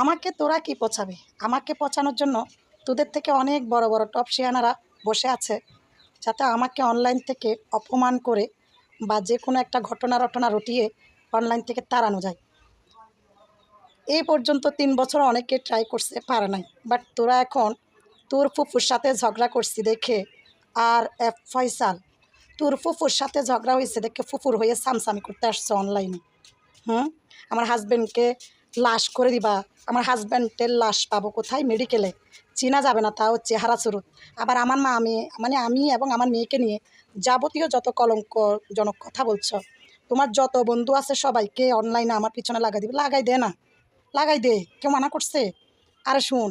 আমাকে তোরা কি পচাবে আমাকে পচানোর জন্য তোদের থেকে অনেক বড় বড় টপ শিয়ানারা বসে আছে, যাতে আমাকে অনলাইন থেকে অপমান করে বা যে কোনো একটা ঘটনা রটনা রটিয়ে অনলাইন থেকে তাড়ানো যায়। এই পর্যন্ত তিন বছর অনেকে ট্রাই করছে, পারে নাই। বাট তোরা এখন তোর ফুফুর সাথে ঝগড়া করছি দেখে আর এফ ফয়সাল, তোর ফুফুর সাথে ঝগড়া হয়েছে দেখে ফুফুর হয়ে সামসামি করতে আসছে অনলাইনে হুম? আমার হাজব্যান্ডকে লাশ করে দিবা। আমার হাজব্যান্ডের লাশ পাবো কোথায়? মেডিকেলে চেনা যাবে না, তাও চেহারা চুরুত আবার আমার মা, আমি মানে আমি এবং আমার মেয়েকে নিয়ে যাবতীয় যত কলঙ্কজনক কথা বলছো, তোমার যত বন্ধু আছে সবাইকে অনলাইনে আমার পিছনে লাগাই দিবে। লাগাই দে না। লাগাই দে। কেউ মানা করছে? আরে শুন,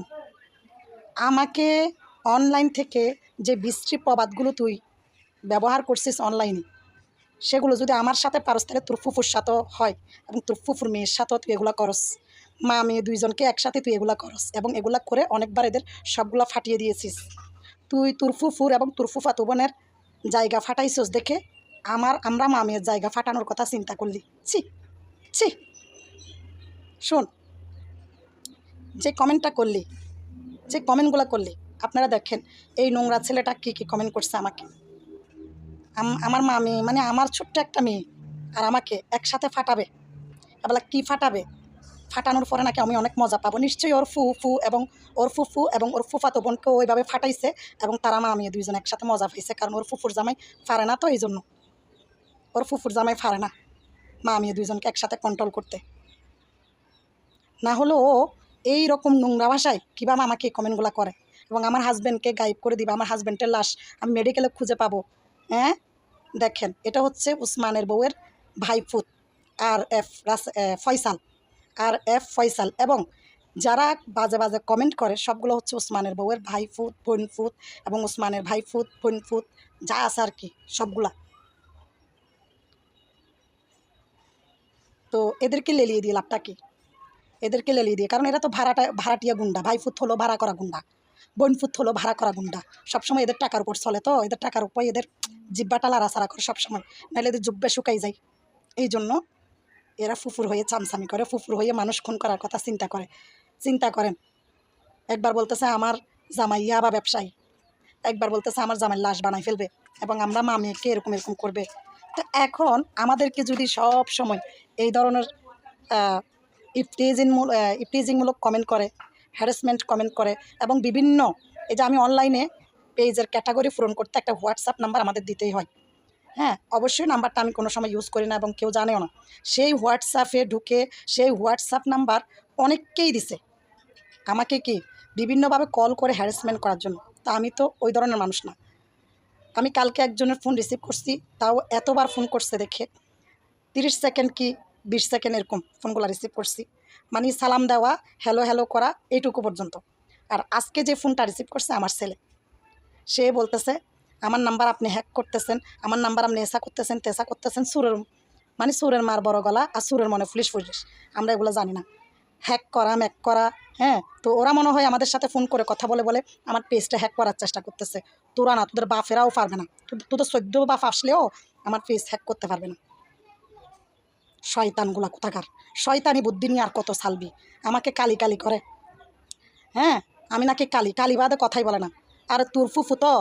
আমাকে অনলাইন থেকে যে বিশ্রী প্রবাদগুলো তুই ব্যবহার করছিস অনলাইনে সেগুলো যদি আমার সাথে পারস, তাহলে তোর ফুফুর সাথেও হয় এবং তোর ফুফুর মেয়ের সাথেও তুই এগুলো করস। মা, মেয়ে দুইজনকে একসাথে তুই এগুলা করস এবং এগুলা করে অনেকবার এদের সবগুলা ফাটিয়ে দিয়েছিস। তুই তোর ফুফুর এবং তোর ফুফাতো বোনের জায়গা ফাটাইছস দেখে আমার, আমরা মা মেয়ের জায়গা ফাটানোর কথা চিন্তা করলি। ছি ছি। শোন, যে কমেন্টটা করলি, যে কমেন্টগুলো করলি, আপনারা দেখেন এই নোংরা ছেলেটা কী কী কমেন্ট করছে আমাকে। আম- আমার মামি মানে আমার ছোট্ট একটা মেয়ে আর আমাকে একসাথে ফাটাবে। এবার কি ফাটাবে? ফাটানোর পরে নাকি আমি অনেক মজা পাবো। নিশ্চয়ই ওর ফু ফু এবং ওর ফুফু এবং ওর ফুফাতো বোনকে ওইভাবে ফাটাইছে এবং তারা মা মেয়ে দুইজন একসাথে মজা পাইছে কারণ ওর ফুফুর জামাই পারে না তো এই জন্য। ওর ফুফুর জামাই পারে না। মা মেয়ে দুইজনকে একসাথে কন্ট্রোল করতে। না হলেও ও এই রকম নোংরা ভাষায় কীভাবে আমাকে এই কমেন্টগুলো করে? এবং আমার হাজব্যান্ডকে গাইব করে দিবা আমার হাজব্যান্ডের লাশ আমি মেডিকেলে খুঁজে পাবো। হ্যাঁ? দেখেন, এটা হচ্ছে উসমানের বউয়ের ভাইফুত আর এফ রাস ফয়সাল, আর এফ ফয়সাল। এবং যারা বাজে বাজে কমেন্ট করে, সবগুলো হচ্ছে উসমানের বউয়ের ভাইফুত বোনফুত এবং উসমানের ভাইফুত বোনফুত যা আছে আর কি, সবগুলা। তো এদেরকে লেলিয়ে দিয়ে লাভটা কি? এদেরকে লেলিয়ে দিয়ে কারণ এরা তো ভাড়াটা, ভাড়াটিয়া গুন্ডা ভাইফুত হলো ভাড়া করা গুন্ডা। বোনফুত হলো ভাড়া করা গুন্ডা। সবসময় এদের টাকার উপর চলে তো, এদের টাকার উপর এদের জিব্বাটা লাড়াছাড়া করে সবসময়। নাহলে এদের জুব্বে শুকাই যায়। এই জন্য এরা ফুফুর হয়ে চামচামি করে, ফুফুর হয়ে মানুষ খুন করার কথা চিন্তা করে। চিন্তা করেন, একবার বলতেছে আমার জামাইয়া বা ব্যবসায়ী। একবার বলতেছে আমার জামাই লাশ বানাই ফেলবে এবং আমরা মা মেয়েকে এরকম এরকম করবে। তো এখন আমাদেরকে যদি সব সময় এই ধরনের ইফটিজিং ইফটিজিংমূলক কমেন্ট করে হ্যারাসমেন্ট কমেন্ট করে এবং বিভিন্ন এই যে আমি অনলাইনে পেজের ক্যাটাগরি পূরণ করতে একটা হোয়াটসঅ্যাপ নাম্বার আমাদের দিতেই হয়। হ্যাঁ অবশ্যই নাম্বারটা আমি কোনো সময় ইউজ করি না এবং কেউ জানেও না। সেই হোয়াটসঅ্যাপে ঢুকে সেই হোয়াটসঅ্যাপ নাম্বার অনেককেই দিছে। আমাকে কি বিভিন্নভাবে কল করে হ্যারাসমেন্ট করার জন্য? তা আমি তো ওই ধরনের মানুষ না। আমি কালকে একজনের ফোন রিসিভ করছি, তাও এতবার ফোন করছে দেখে। তিরিশ সেকেন্ড কি বিশ সেকেন্ড এরকম ফোনগুলো রিসিভ করছি। মানে সালাম দেওয়া হ্যালো হ্যালো করা, এইটুকু পর্যন্ত। আর আজকে যে ফোনটা রিসিভ করছে আমার ছেলে, সে বলতেছে, আমার নাম্বার আপনি হ্যাক করতেছেন, আমার নাম্বার আপনি এসা করতেছেন, তেসা করতেছেন সুরের মানে সুরের মার বড় গলা আর সুরের মনে পুলিশ পুলিশ আমরা এগুলো জানি না। হ্যাক করা ম্যাক করা হ্যাঁ? তো ওরা মনে হয় আমাদের সাথে ফোন করে কথা বলে বলে আমার পেজটা হ্যাক করার চেষ্টা করতেছে। তোরা না, তোদের বাপেরাও পারবে না। তোদের সদ্য বাপ আসলেও আমার পেজ হ্যাক করতে পারবে না। শয়তানগুলা কোথাকার? শয়তানি বুদ্ধি নিয়ে আর কত সালবি আমাকে কালি কালি করে। হ্যাঁ আমি নাকি কালি। কালি বাদে কথাই বলে না। আর তোর ফুফু তো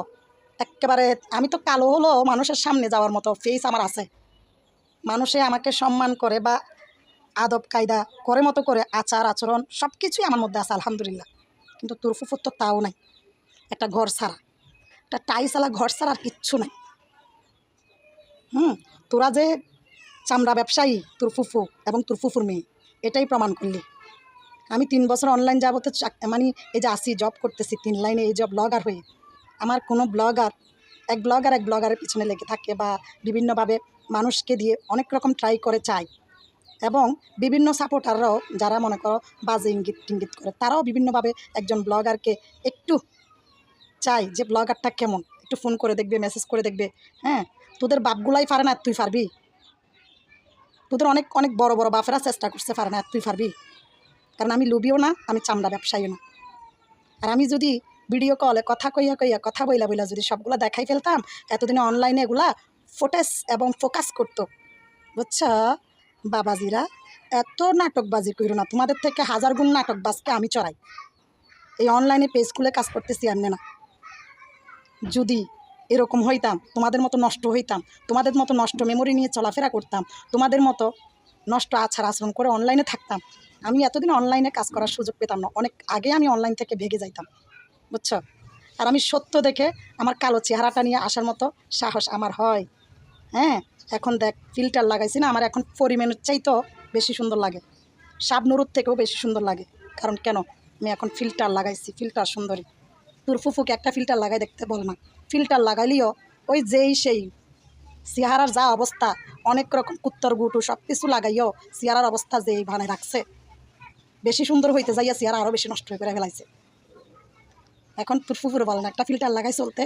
একেবারে, আমি তো কালো হলো মানুষের সামনে যাওয়ার মতো ফেস আমার আছে। মানুষে আমাকে সম্মান করে বা আদব কায়দা করে মতো করে আচার, আচরণ সব কিছুই আমার মধ্যে আছে, আলহামদুলিল্লাহ। কিন্তু তোর ফুফুর তো তাও নাই। একটা ঘর ছাড়া। একটা টাইসালা ঘর ছাড়া আর কিচ্ছু নাই। হুম, তোরা যে চামড়া ব্যবসায়ী, তোর ফুফু এবং তোর ফুফুর মেয়ে। এটাই প্রমাণ করলি। আমি তিন বছর অনলাইন যাবতে মানে এই যে আসি জব করতেছি, তিন লাইনে এই জব ব্লগার হয়ে। আমার কোনো ব্লগার এক ব্লগার এক ব্লগারের পিছনে লেগে থাকে বা বিভিন্নভাবে মানুষকে দিয়ে অনেক রকম ট্রাই করে চায় এবং বিভিন্ন সাপোর্টাররাও যারা মনে করো বাজে ইঙ্গিত টিঙ্গিত করে, তারাও বিভিন্নভাবে একজন ব্লগারকে একটু চাই যে ব্লগারটা কেমন। একটু ফোন করে দেখবে মেসেজ করে দেখবে হ্যাঁ? তোদের বাপগুলাই পারে না, তুই পারবি? তোদের অনেক অনেক বড় বড় বাপেরা চেষ্টা করতে পারে না, তুই পারবি? কারণ আমি লুবিও না, আমি চামড়া ব্যবসায়ীও না। আর আমি যদি ভিডিও কলে কথা কইয়া কইয়া, কথা বইলা বইলা যদি সবগুলো দেখাই ফেলতাম, এতদিনে অনলাইনে এগুলা ফোটেস এবং ফোকাস করতো। বুঝছ? বাবাজিরা, এত নাটকবাজি করো না, তোমাদের থেকে হাজার গুণ নাটকবাজকে আমি চড়াই। এই অনলাইনে পেজ খুলে কাজ করতেছি আর না। যদি এরকম হইতাম, তোমাদের মতো নষ্ট হইতাম, তোমাদের মতো নষ্ট মেমোরি নিয়ে চলাফেরা করতাম, তোমাদের মতো নষ্ট আচার আচরণ করে অনলাইনে থাকতাম। আমি এতদিন অনলাইনে কাজ করার সুযোগ পেতাম না, অনেক আগে আমি অনলাইন থেকে ভেগে যাইতাম, বুঝছ? আর আমি সত্য দেখে আমার কালো চেহারাটা নিয়ে আসার মতো সাহস আমার হয়। হ্যাঁ এখন দেখ ফিল্টার লাগাইছি না, আমার এখন পরিমাণের চাইতেও বেশি সুন্দর লাগে। শাবনুরুর থেকেও বেশি সুন্দর লাগে, কারণ কেন? আমি এখন ফিল্টার লাগাইছি ফিল্টার সুন্দরী। তোর ফুফুকে একটা ফিল্টার লাগাই দেখতে বল না। ফিল্টার লাগাইলেও, ওই যেই সেই চেহারার যা অবস্থা, অনেক রকম কুত্তর গুটু সব কিছু লাগাইও চেহারার অবস্থা যেই ভানে রাখছে। বেশি সুন্দর হইতে যাইয়া চেহারা আরও বেশি নষ্ট হয়ে করে ফেলাইছে। এখন ফুরফুফুর বলেন একটা ফিল্টার লাগাই চলতে।